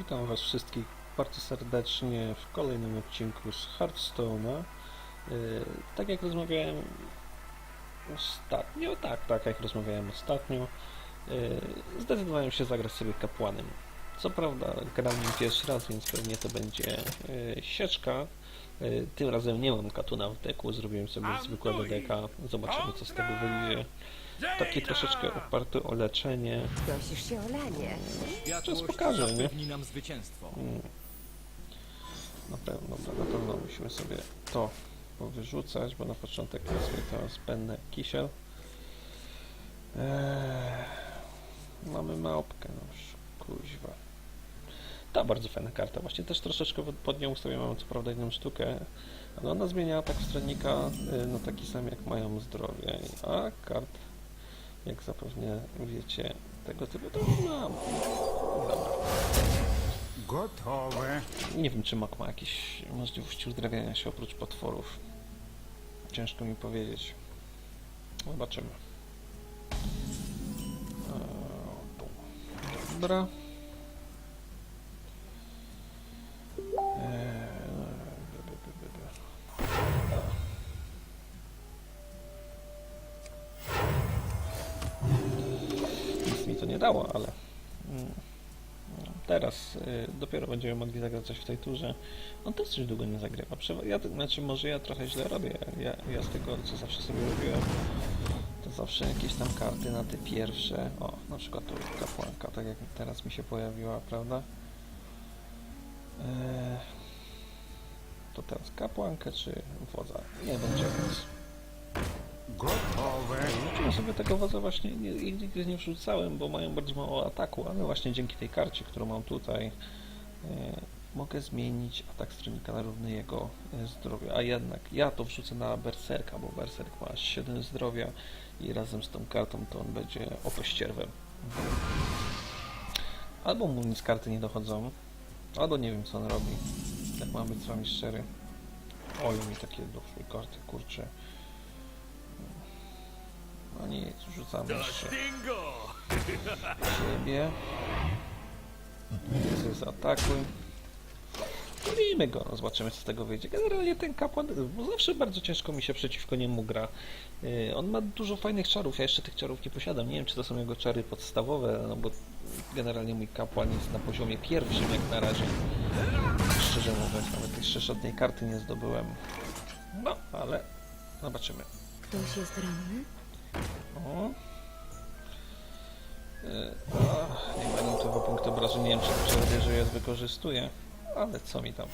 Witam Was wszystkich bardzo serdecznie w kolejnym odcinku z Hearthstone'a. Yy, tak jak rozmawiałem ostatnio, tak, tak jak rozmawiałem ostatnio, yy, zdecydowałem się zagrać sobie kapłanem. Co prawda gram nim pierwszy raz, więc pewnie to będzie yy, sieczka. Tym razem nie mam katuna w deku, zrobiłem sobie zwykłego deka. Zobaczymy co z tego wyjdzie. Taki troszeczkę oparty o leczenie. Prosisz się o lanie. Czas pokaże, nie? zapewni nam zwycięstwo. Na pewno, dobra, na pewno musimy sobie to powyrzucać, bo na początek jest sobie to zbędny kisiel. Eee, mamy małpkę, no już, kuźwa. Ta bardzo fajna karta, właśnie też troszeczkę pod nią ustawiam, mam co prawda jedną sztukę, ale ona zmienia atak stronnika y, na taki sam jak mają zdrowie, a kart, jak zapewne wiecie, tego typu to nie mam. Dobra. Gotowe. Nie wiem, czy Mak ma jakieś możliwości uzdrawiania się oprócz potworów. Ciężko mi powiedzieć. Zobaczymy. Tu. Dobra. Nic dało, ale... mm, Teraz y, dopiero będziemy mogli zagrać coś w tej turze. On też coś długo nie zagrywa. Ja, znaczy, może ja trochę źle robię. Ja, ja z tego, co zawsze sobie robiłem, to zawsze jakieś tam karty na te pierwsze. O, na przykład tu kapłanka, tak jak teraz mi się pojawiła, prawda? Eee, to teraz kapłankę czy wodza? Nie będzie więc. Gotowe. Zobaczymy sobie tego wodza właśnie nigdy nie wrzucałem, bo mają bardzo mało ataku, ale właśnie dzięki tej karcie, którą mam tutaj, e, mogę zmienić atak stronnika na równy jego e, zdrowia. A jednak ja to wrzucę na berserka, bo berserk ma aż 7 zdrowia i razem z tą kartą to on będzie opościerwem. Albo mu nic karty nie dochodzą, albo nie wiem co on robi. Jak mam być z wami szczery. Oj, mi takie doszły karty, kurcze. No nic, rzucamy jeszcze siebie. Sobie zaatakuj. Zabijmy go, no zobaczymy co z tego wyjdzie. Generalnie ten kapłan, bo zawsze bardzo ciężko mi się przeciwko niemu gra. Yy, on ma dużo fajnych czarów, ja jeszcze tych czarów nie posiadam. Nie wiem czy to są jego czary podstawowe, no bo generalnie mój kapłan jest na poziomie pierwszym jak na razie. Szczerze mówiąc, nawet jeszcze żadnej karty nie zdobyłem. No, ale zobaczymy. Ktoś jest ranny? O. E, ach, nie ma minutowy punkt obrazu. Nie wiem, czy przerobię, że ja wykorzystuję, ale co mi tam.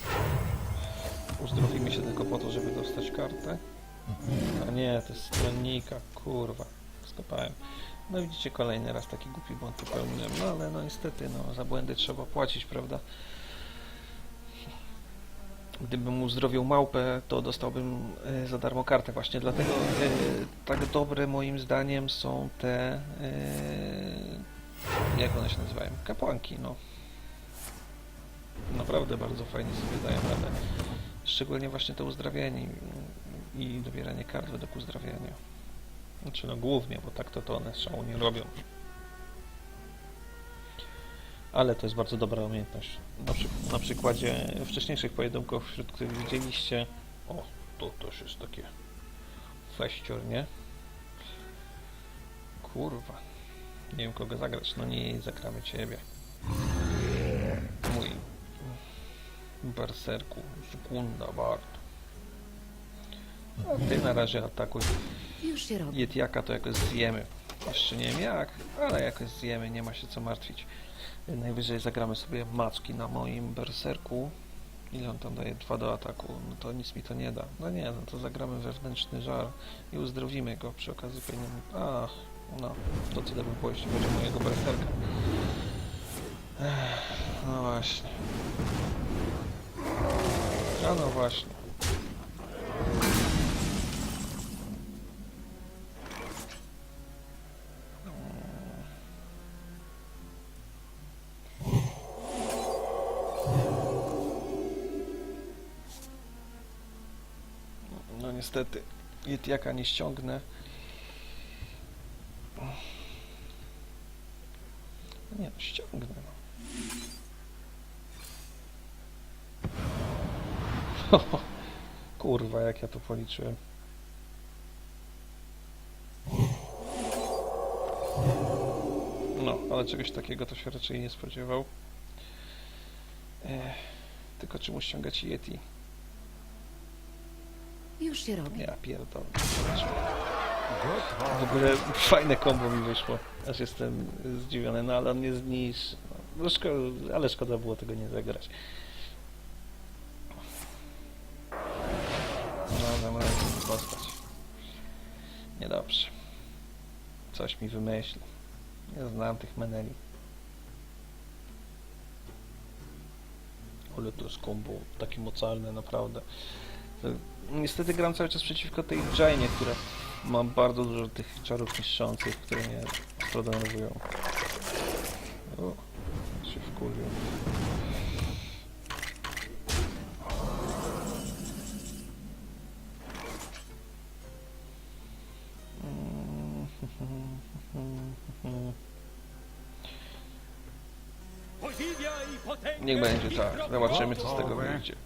Uzdrowimy się tylko po to, żeby dostać kartę. A nie, to jest stronnika, kurwa. Skopałem. No widzicie, kolejny raz taki głupi błąd popełniłem. No ale no niestety, no za błędy trzeba płacić, prawda? Gdybym uzdrowił małpę, to dostałbym e, za darmo kartę. Właśnie dlatego e, tak dobre moim zdaniem są te. E, jak one się nazywają? Kapłanki, no. Naprawdę bardzo fajnie sobie dają radę. Szczególnie właśnie to uzdrawianie i dobieranie kart według uzdrawiania. Znaczy no głównie, bo tak to, to one szału nie robią. Ale to jest bardzo dobra umiejętność. Na, przy, na przykładzie wcześniejszych pojedynków, wśród których widzieliście. O, to też jest takie feścior, nie? Kurwa. Nie wiem kogo zagrać. No nie, zagramy ciebie. Mój berserku, Zgunda Bard. A ty na razie atakuj. Już się robi. Yetiaka to jakoś zjemy. Jeszcze nie wiem jak, ale jakoś zjemy, nie ma się co martwić. Najwyżej zagramy sobie macki na moim berserku. Ile on tam daje? 2 do ataku. No to nic mi to nie da. No nie, no to zagramy wewnętrzny żar i uzdrowimy go. Przy okazji powinien... Ach, no, to tyle by było, jeśli chodzi o mojego berserka. Ech, no właśnie. A no właśnie. niestety. Jetiaka nie ściągnę. Nie, no ściągnę. No. Kurwa, jak ja to policzyłem. No, ale czegoś takiego to się raczej nie spodziewał. Ech, tylko czemu ściągać Yeti? Już się robi. Ja pierdolę. W ogóle fajne kombo mi wyszło. Aż jestem zdziwiony, no ale on nie zniszczy. No, szko ale szkoda było tego nie zagrać. No, dam radę mi postać. Niedobrze. Coś mi wymyśli. Nie znam tych meneli. Ale to jest kombo takie mocarne, naprawdę. Niestety gram cały czas przeciwko tej Jainie, która ma bardzo dużo tych czarów niszczących, które mnie denerwują. O, się wkurwił. Niech będzie tak. Zobaczymy co z tego wyjdzie.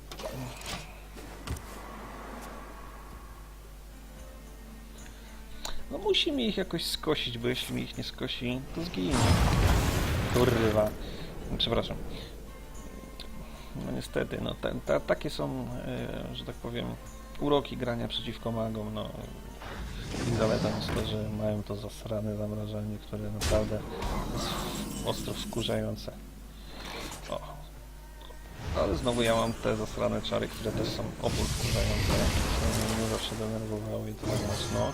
No musimy ich jakoś skosić, bo jeśli mi ich nie skosi, to zginie. Kurwa. Przepraszam. No niestety, no ta, ta, takie są, e, że tak powiem, uroki grania przeciwko magom, no. Ich zaletą jest to, że mają to zasrane zamrażanie, które naprawdę jest ostro wkurzające. O. Ale znowu ja mam te zasrane czary, które też są opór wkurzające, mnie zawsze denerwowały i to tak mocno.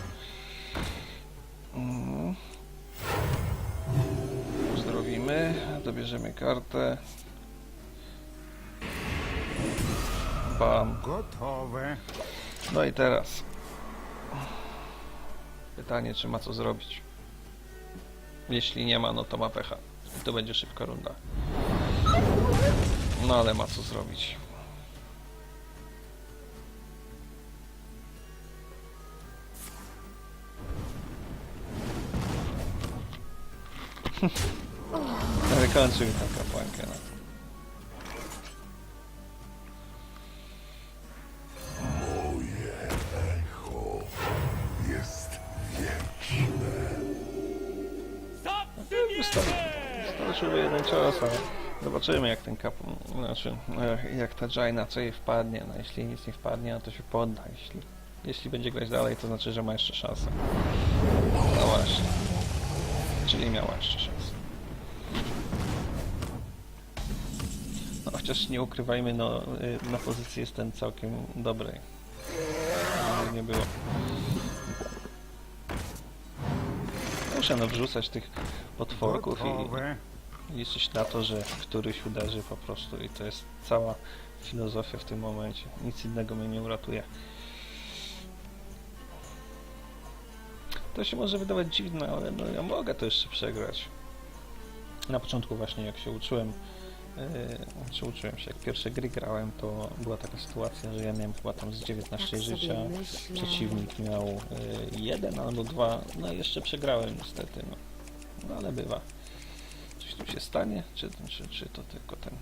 Uzdrowimy, dobierzemy kartę. Bam. Gotowe. No i teraz. Pytanie, czy ma co zrobić. Jeśli nie ma, no to ma pecha. I to będzie szybka runda. No ale ma co zrobić. Wykończył mi tą kapłankę. No. Jest wieczne. Wystarczy, wystarczyłby jeden cios, ale zobaczymy jak ten kapłan, znaczy e, jak ta Jaina, co jej wpadnie, no jeśli nic nie wpadnie, no to się podda, jeśli, jeśli będzie grać dalej, to znaczy, że ma jeszcze szansę. No właśnie, czyli miała jeszcze szansę. No chociaż nie ukrywajmy, no y, na pozycji jestem całkiem dobrej. Nie było. Muszę no wrzucać tych potworków i liczyć na to, że któryś uderzy po prostu i to jest cała filozofia w tym momencie. Nic innego mnie nie uratuje. To się może wydawać dziwne, ale no ja mogę to jeszcze przegrać. Na początku właśnie jak się uczyłem, yy, czy uczyłem się, jak pierwsze gry grałem, to była taka sytuacja, że ja miałem chyba tam z 19 Tak życia, przeciwnik miał y, jeden albo dwa, no i jeszcze przegrałem niestety, no. no ale bywa. Coś tu się stanie, czy, czy, czy to tylko ten...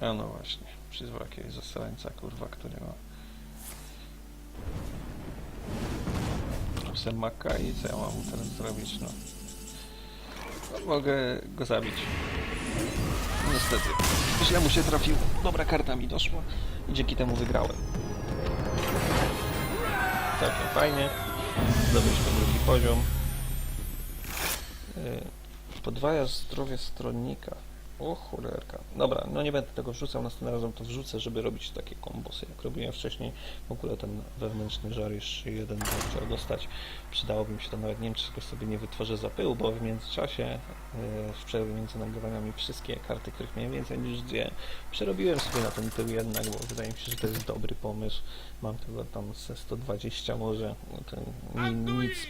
A no właśnie, przyzwał jakiegoś zasrańca, kurwa, który ma... Psem maka i co ja mam teraz zrobić, no. no mogę go zabić. Niestety. Źle mu się trafił. Dobra karta mi doszła i dzięki temu wygrałem. Całkiem fajnie. Zdobyliśmy drugi poziom. Yy, Podwaja zdrowie stronnika. O cholerka. Dobra, no nie będę tego wrzucał, następnym razem to wrzucę, żeby robić takie kombosy, jak robiłem wcześniej. W ogóle ten wewnętrzny żar jeszcze jeden chciał dostać. Przydałoby mi się to nawet, nie wiem czy sobie nie wytworzę za pył, bo w międzyczasie, yy, w przerwie między nagrywaniami, wszystkie karty, których miałem więcej niż dwie, przerobiłem sobie na ten tył jednak, bo wydaje mi się, że to jest dobry pomysł. Mam tego tam ze 120 może, no nic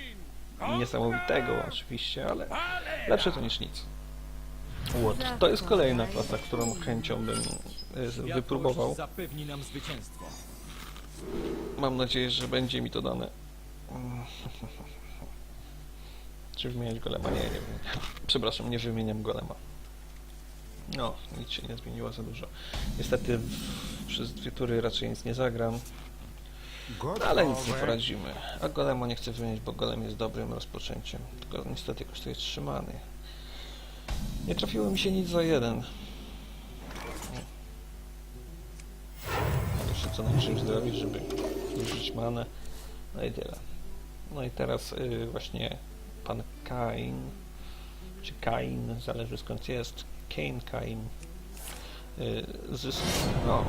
niesamowitego oczywiście, ale lepsze to niż nic. Łot. To jest kolejna klasa, którą chęcią bym y, wypróbował. zapewni nam zwycięstwo. Mam nadzieję, że będzie mi to dane. Czy wymieniać golema? Nie, nie wiem. Przepraszam, nie wymieniam golema. No, nic się nie zmieniło za dużo. Niestety przez dwie tury raczej nic nie zagram. Ale nic nie poradzimy. A golema nie chcę wymienić, bo golem jest dobrym rozpoczęciem. Tylko niestety kosztuje trzymany. Nie trafiło mi się nic za jeden. Jeszcze co najwyżej zrobić, żeby zużyć manę. No i tyle. No i teraz y, właśnie pan Kain, czy Kain, zależy skąd jest, Kane Kain, y, zysk, no,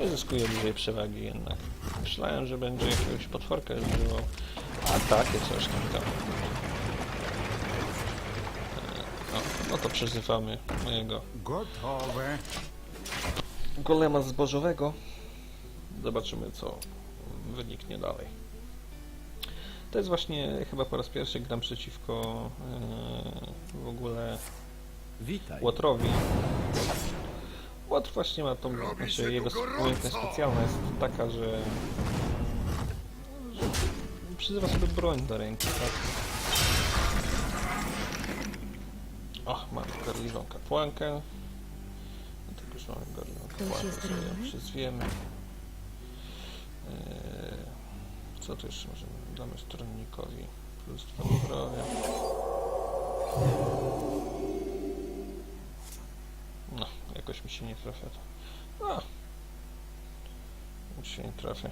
nie zyskuje dużej przewagi jednak. Myślałem, że będzie jakiegoś potworka używał, a takie coś tam tam. Y, No, no to przeżywamy mojego Gotowe. golema zbożowego. Zobaczymy, co wyniknie dalej. To jest właśnie chyba po raz pierwszy gram przeciwko yy, w ogóle Witaj. Łotrowi. Łotr właśnie ma tą, znaczy jego umiejętność specjalna jest taka, że, że przyzywa sobie broń do ręki, tak? O, mamy gorliwą kapłankę. No tak już mamy gorliwą kapłankę, jest sobie ją przyzwiemy. Eee, co tu jeszcze możemy? Damy stronnikowi plus 2 zdrowia. Jakoś mi się nie trafia to. A! Mi się nie trafia.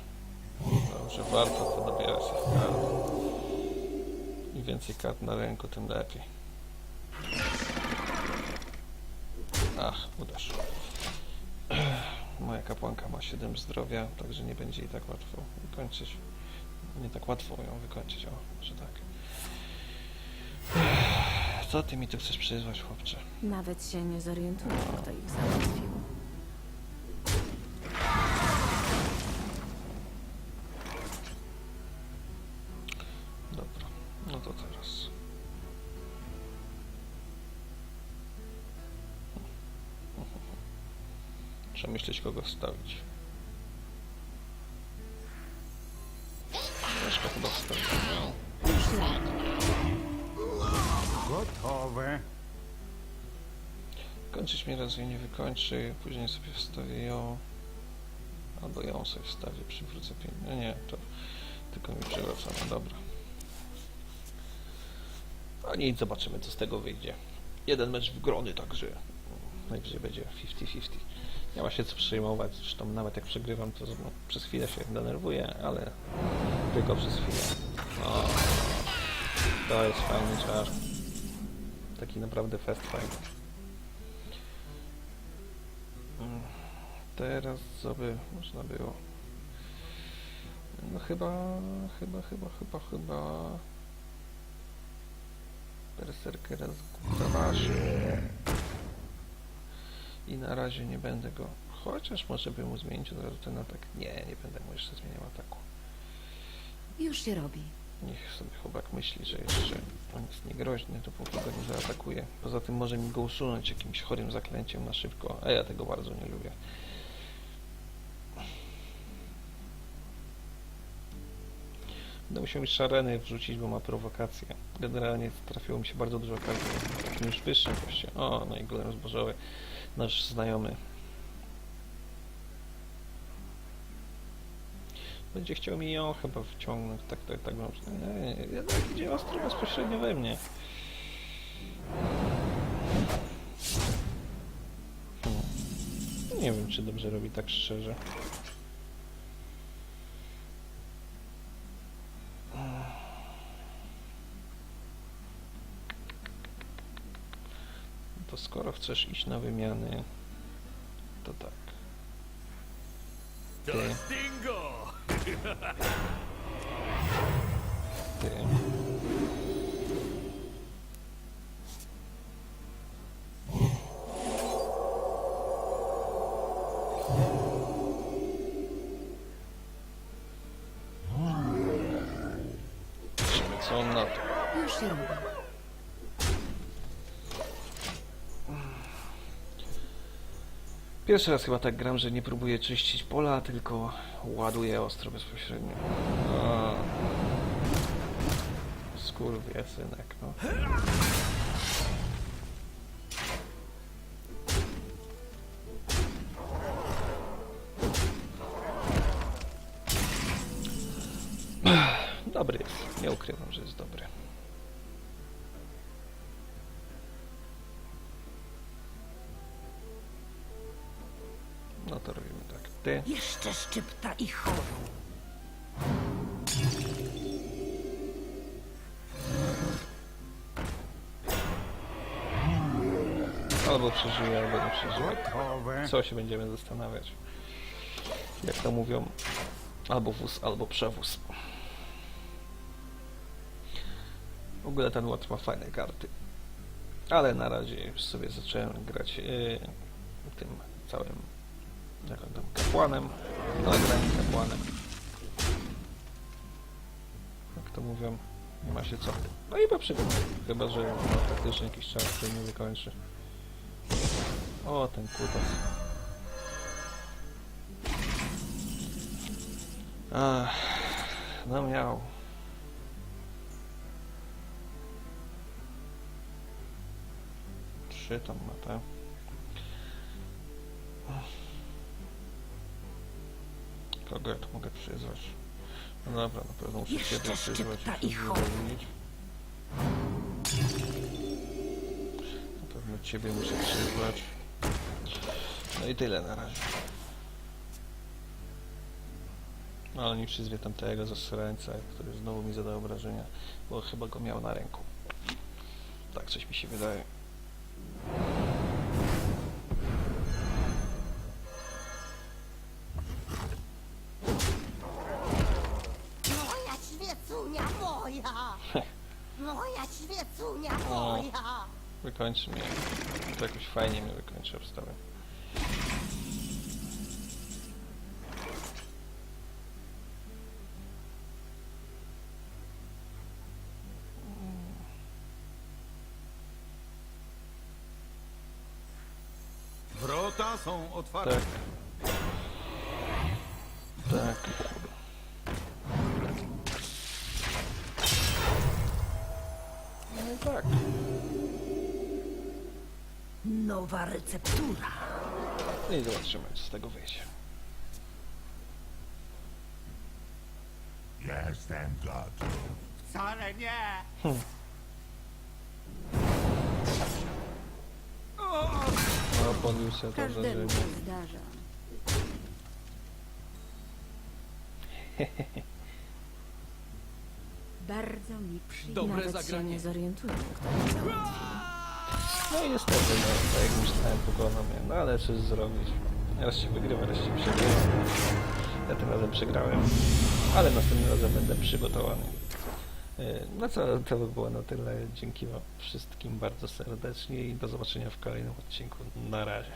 Dobrze, warto to dobierać tych kart. Im więcej kart na ręku, tym lepiej. Ach, uderz. Moja kapłanka ma 7 zdrowia, także nie będzie jej tak łatwo wykończyć. Nie tak łatwo ją wykończyć, o, może tak. Co ty mi tu chcesz przyzwać, chłopcze? Nawet się nie zorientuję, kto ich załatwił. Kończyć mnie raz jej nie wykończy, później sobie wstawię ją. Albo ją sobie wstawię, przywrócę pieniądze. Nie, nie, to tylko mi przywraca. No dobra. A nic, zobaczymy co z tego wyjdzie. Jeden mecz wgrony, także najwyżej będzie 50-50. Nie ma się co przejmować, zresztą nawet jak przegrywam, to no, przez chwilę się denerwuję, ale tylko przez chwilę. O, to jest fajny czar. Taki naprawdę fest fajny. Teraz co by można było? No chyba, chyba, chyba, chyba, chyba... Berserkera zaważy. I na razie nie będę go... Chociaż może bym mu zmienić od razu ten atak. Nie, nie będę mu jeszcze zmieniał ataku. Już się robi. Niech sobie chłopak myśli, że jeszcze on jest niegroźny, dopóki go nie zaatakuje. Poza tym może mi go usunąć jakimś chorym zaklęciem na szybko, a ja tego bardzo nie lubię. Będę musiał mi szareny wrzucić, bo ma prowokację. Generalnie trafiło mi się bardzo dużo kart w takim już wyższym koście. O, no i golem zbożowy, nasz znajomy. Będzie chciał mi ją chyba wciągnąć, tak, tak, tak. mam- Nie, nie, jednak idzie ostro bezpośrednio we mnie. Hmm. Nie wiem, czy dobrze robi tak szczerze. To skoro chcesz iść na wymiany, to tak. Ty. Damn. Pierwszy raz chyba tak gram, że nie próbuję czyścić pola, tylko ładuję ostro bezpośrednio. O. Skurwiesynek, no. Jeszcze szczypta i choru. Albo przeżyje, albo nie przeżyje. Gotowe. Co się będziemy zastanawiać? Jak to mówią, albo wóz, albo przewóz. W ogóle ten ład ma fajne karty. Ale na razie już sobie zacząłem grać yy, tym całym jak tam, kapłanem. No, grałem kapłanem. Jak to mówią, nie ma się co. No i po przygodę. Chyba, że no, faktycznie jakiś czas który nie wykończy. O, ten kutas. Ach, no miał. Trzy tam ma, tak? Kogo ja tu mogę przyzwać? No dobra, na pewno muszę Jeszcze ciebie przyzwać. i zadowolić. Na pewno ciebie muszę przyzwać. No i tyle na razie. No, ale nie przyzwie tamtego zasrańca, który znowu mi zadał obrażenia, bo chyba go miał na ręku. Tak coś mi się wydaje. Fajnie mnie wykończy obstawę. Wrota są otwarte. Tak. Tak. Nowa receptura. No i zobaczymy, co z tego wyjdzie. Jestem gotów. Wcale nie. No, podbił się to Każdemu się zdarza. Bardzo mi przykro. Dobre Nawet się zagranie. nie zorientuję, kto załatwił. No i niestety, no, tak jak myślałem, pokonał mnie. No ale coś zrobić. Raz się wygrywa, raz się przegrywa. Ja tym razem przegrałem, ale następnym razem będę przygotowany. Yy, No co, to by było na tyle. Dzięki wam wszystkim bardzo serdecznie i do zobaczenia w kolejnym odcinku. Na razie.